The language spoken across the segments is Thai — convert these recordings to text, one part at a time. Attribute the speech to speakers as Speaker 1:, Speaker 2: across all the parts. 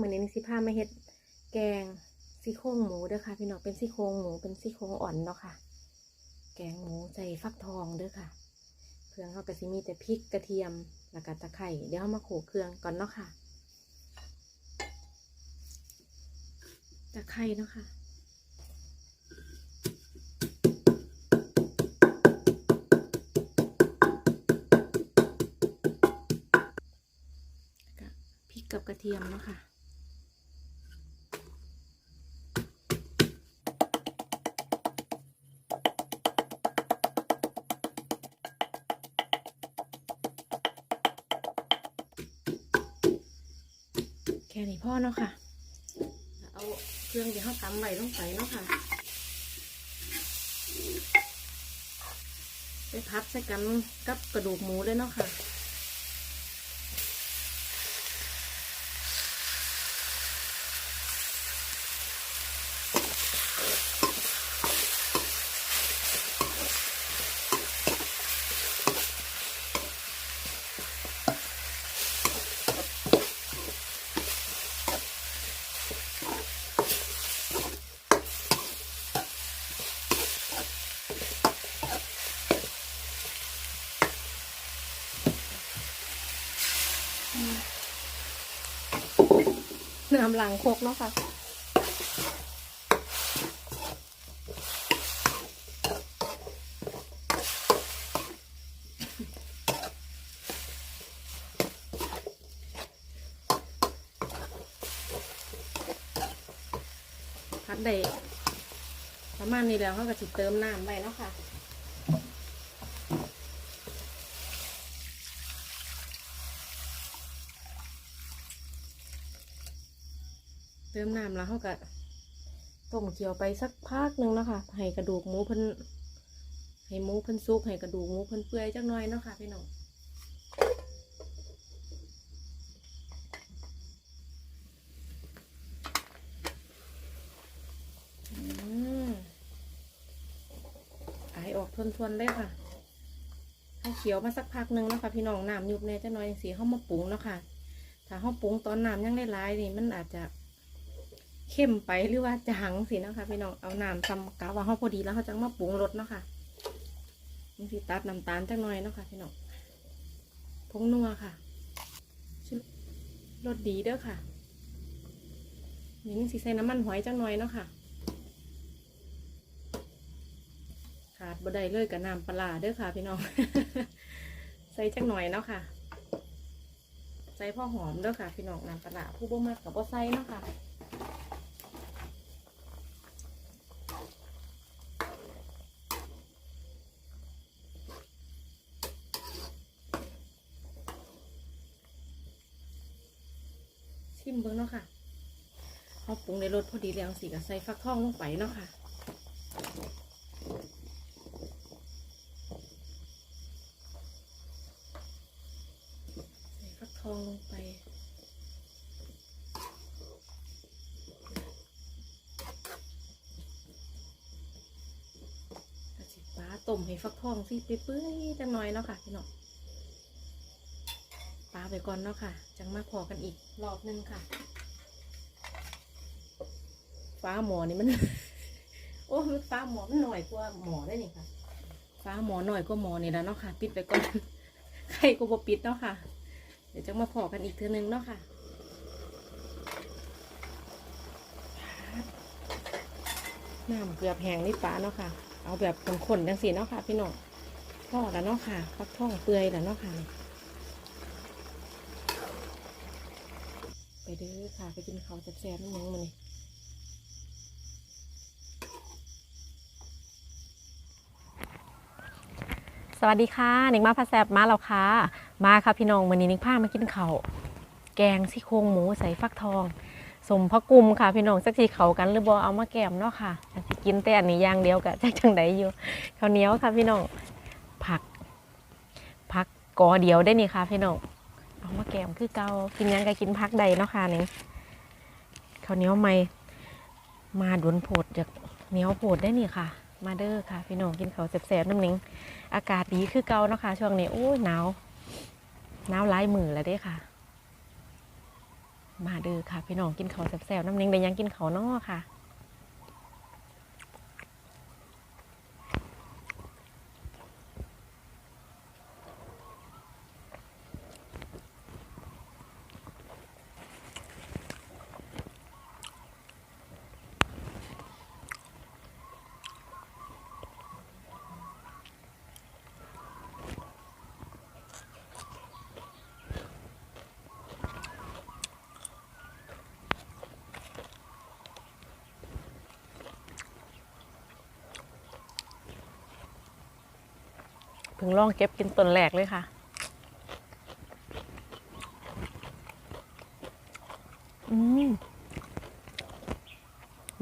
Speaker 1: มือนี้นี่สิพามาเฮ็ดแกงซี่โครงหมูเด้อค่ะ พี่น้องเป็นซี่โครงหมูเป็นซี่โครงอ่อนเนาะค่ะ แกงหมูใส่ฟักทองเด้อค่ะเครื่องเขาก็สิมีแต่พริกกระเทียมแล้วก็ตะไคร้เดี๋ยวเรามาโขลกเครื่องก่อนเนาะค่ะตะไคร้เนาะค่ะกับพริกกับกระเทียมเนาะค่ะ ค่นี้พ่อเนาะค่ะ เอาเครื่องที่เขาตำไว้ลงไปเนาะค่ะ ไปพับใส่กันกับกระดูกหมูเลยเนาะค่ะ น้ำหลังโคกเนาะค่ะพัดได้ประมาณนี้แล้วเขาก็จะเติมน้ำไปเนาะค่ะ ติมน้ำแล้วเขาก็ต้มเคี่ยวไปสักพักหนึ่งเนาะค่ะให้กระดูกหมูเพิ่นให้หมูเพิ่นสุกให้กระดูกหมูเพิ่นเปื่อยจักหน่อยเนาะค่ะพี่น้องอืมไอออกทวนๆเลยค่ะให้เคี่ยวมาสักพักหนึ่งนะค่ะพี่น้องน้ำยุบแน่จักหน่อยสีเข้ามาปรุงเนาะค่ะ ถ้าเข้าปรุงตอนน้ำยังได้ร้ายนี่มันอาจจะ เข้มไปหรือว่าจางสินะคะพี่น้องเอาน้ำทำกะว่าเขาพอดีแล้วเขาจะมาปรุงรสเนาะค่ะนี่สิตัดน้ำตาลจักหน่อยเนาะค่ะพี่น้องพงนัวค่ะชุดรสดีเด้อค่ะนี่สิใส่น้ำมันหอยจักหน่อยเนาะค่ะ ขาดบ่ได้เลยกับน้ำปลาเด้อค่ะ พี่น้องใส่จักหน่อยเนาะค่ะใส่พ่อหอมเด้อค่ะ พี่น้องน้ำปลาร้าผู้บ่มากกับบ่ใส่เนาะค่ะ เบิ้งเนาะค่ะเขาปรุงในรสพอดีแล้วสิก็ใส่ฟักทองลงไปเนาะค่ะใส่ฟักทองลงไปกระสิป้าต้มให้ฟักทองสิเปื่อยๆจังน่อยเนาะค่ะพี่น้อง ไปก่อนเนาะค่ะ จังมาพอกันอีกรอบหนึงค่ะ ฟ้าหมอนี่มัน โอ้มันฟ้าหมอมันหน่อยกว่าหมอได้นี่ค่ะ ฟ้าหมอหน่อยกว่าหมอนี่แล้วเนาะค่ะ ปิดไปก่อน ใครก็บ่ปิดเนาะค่ะ เดี๋ยวจะมาพอกันอีกเทือนึงเนาะค่ะน้ำเกือบแห้งนี่ป้าเนาะค่ะ เอาแบบข้นๆจังสีเนาะค่ะ พี่น้องพ่อแล้วเนาะค่ะฟักทองเปื่อยแล้วเนาะค่ะ ไปเด้อค่ะ ไปกินข้าวแซ่บๆนิดนึงมานี่สวัสดีค่ะนิงมาพาแซบมาแล้วค่ะ มาค่ะพี่น้องวันนี้นิงพามากินข้าวแกงซี่โครงหมูใส่ฟักทองสมพระกุมค่ะพี่น้องสักทีเขากันหรือบ่เอามาแกมเนาะค่ะสิกินแต่อันนี้อย่างเดียวกะจักจังใดอยู่ข้าวเหนียวค่ะพี่น้องผักผักกอเดียวได้นี่ค่ะพี่น้อง เอามาแกมคือเกากินยังก็กินผักใดเนาะค่ะนี่ข้าวเหนียวใหม่มาดวนโผดจากเหนียวโผดได้นี่ค่ะ มาเด้อค่ะ พี่น้องกินเขาวแซ่บๆน้ำหนิงอากาศดีคือเกาเนาะค่ะช่วงนี้โอ้ยหนาวหนาวหลายมือแล้วเด้ค่ะ มาเด้อค่ะ พี่น้องกินเขาวแซ่บๆน้ำหนิ่งได้ยังกินเขาวนอค่ะ เพิ่งลองเก็บกินต้นแรกเลยค่ะ อืม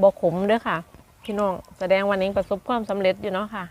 Speaker 1: บอขมด้วยค่ะ พี่น้องแสดงวันนี้ประสบความสำเร็จอยู่เนาะค่ะ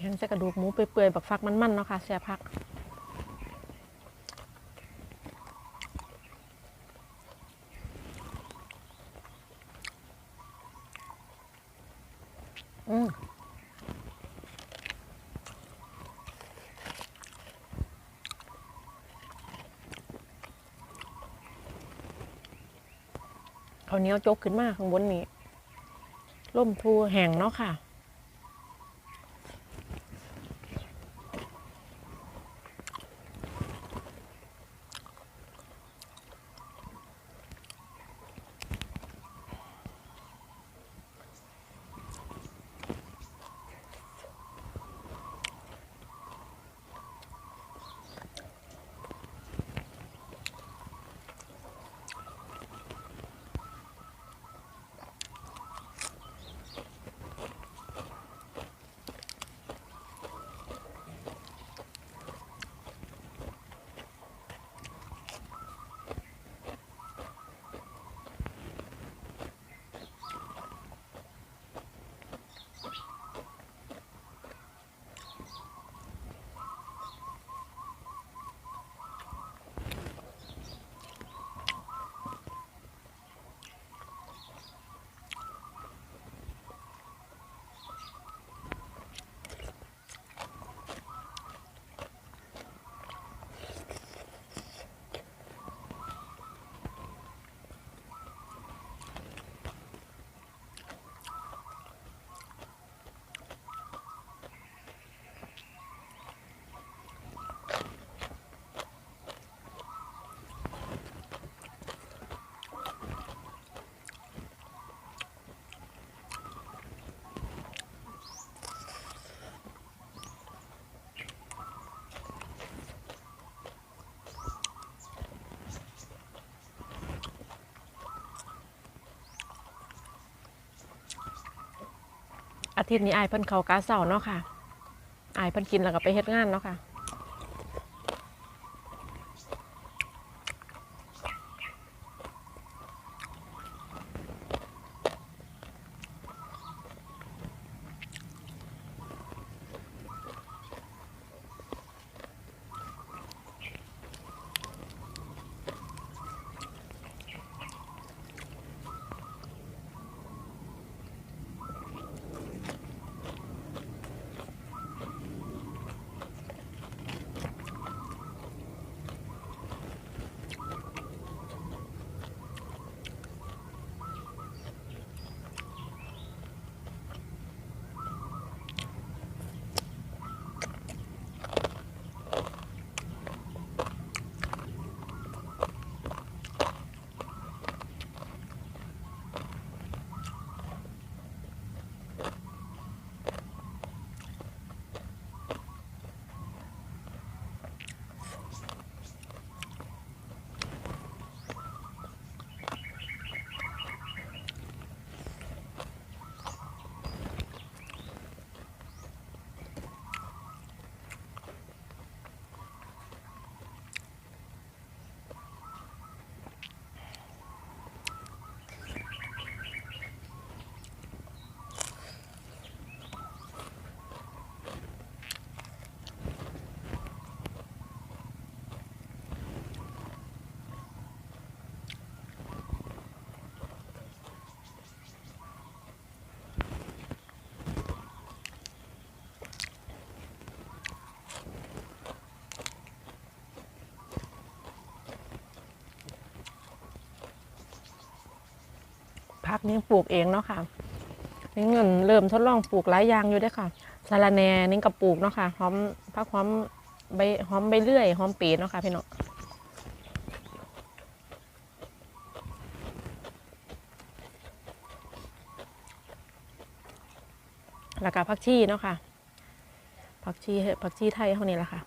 Speaker 1: แกงใส่กระดูกหมูเปื่อยๆบักฟักมันๆเนาะค่ะแซ่บพักอืมเอาวเหนี้ยวจกขึ้นมาข้างบนนี้ล่มทูแห้งเนาะค่ะ อาทิตย์นี้อายเพิ่นเขากาเสาเนาะค่ะอายเพิ่นกินแล้วก็ไปเฮ็ดงานเนาะค่ะ พักนี่ปลูกเองเนาะค่ะนี่เงินเริ่มทดลองปลูกหลายอย่างอยู่ด้วยค่ะสาระแหน่นี่ก็ปลูกเนาะค่ะหอมพักหอมใบหอมใบเลื่อยหอมปีเนาะค่ะพี่น้องแล้วก็ผักชีเนาะค่ะผักชีผักชีไทยเท่านี้แหละค่ะ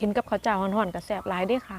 Speaker 1: กินกับข้าวเจ้าห่อนๆกับแสบหลายเด้วยค่ะ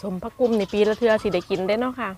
Speaker 1: สมพักกุ้มในปีละเทือสิได้กินได้เนาะค่ะ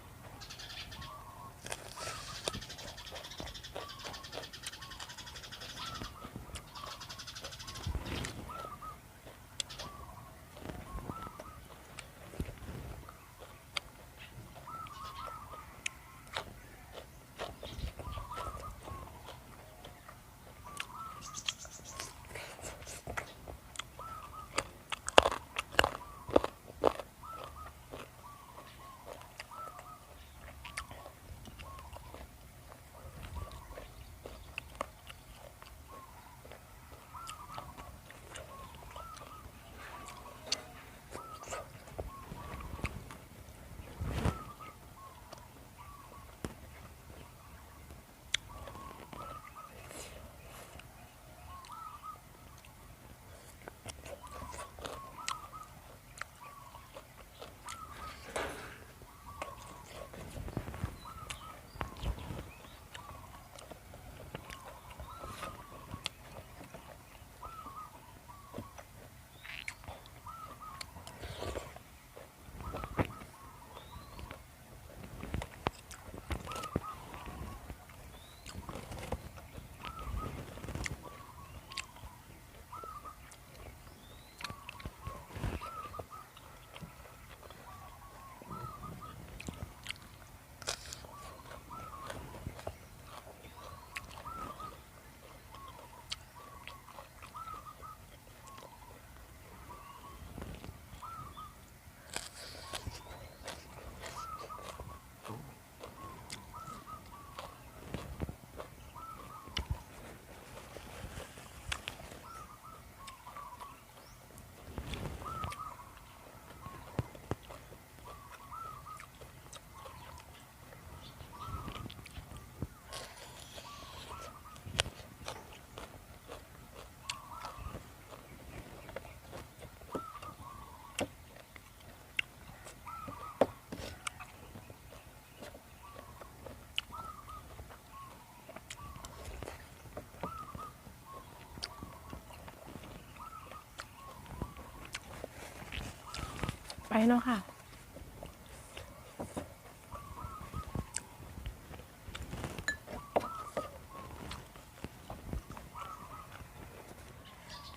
Speaker 1: เนาะค่ะ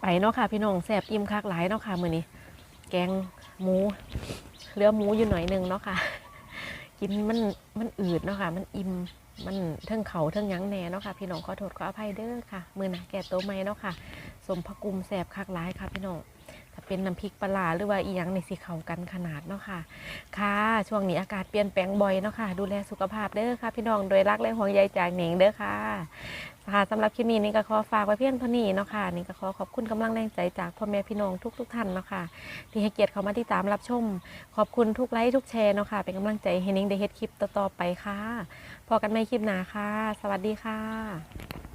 Speaker 1: ไปเนาะค่ะ พี่น้องแสบอิ่มคักหลายเนาะค่ะมื้อนี้ แกงหมูเหลือหมูอยู่หน่อยหนึงเนาะค่ะ กินมันมันอืดเนาะค่ะ มันอิ่มมันเทิงเขาเทิงยั้งแหน่เนาะค่ะพี่น้องขอโทษขออภัยเด้อค่ะ มือหนาแก่โตวไม่เนาะค่ะ สมพกุมแสบคักหลายค่ะพี่น้อง ถ้าเป็นน้ำพริกปลาหรือว่าอียังในสิเขากันขนาดเนาะค่ะ ค่ะ ช่วงนี้อากาศเปลี่ยนแปลงบ่อยเนาะค่ะ ดูแลสุขภาพเด้อค่ะ พี่น้องโดยรักและห่วงใยจากเหน่งเด้อค่ะค่ะสำหรับคลิปนี้นี่ก็ขอฝากไว้เพียงเท่านี้เนาะค่ะนี่ก็ขอขอบคุณกำลังแรงใจจากพ่อแม่พี่น้องทุกๆท่านเนาะค่ะที่ให้เกียรติเข้ามาติดตามรับชม ขอบคุณทุกไลค์ทุกแชร์เนาะค่ะเป็นกำลังใจให้นิงได้เฮ็ดคลิปต่อๆไปค่ะพอกันใหม่คลิปหน้าค่ะ สวัสดีค่ะ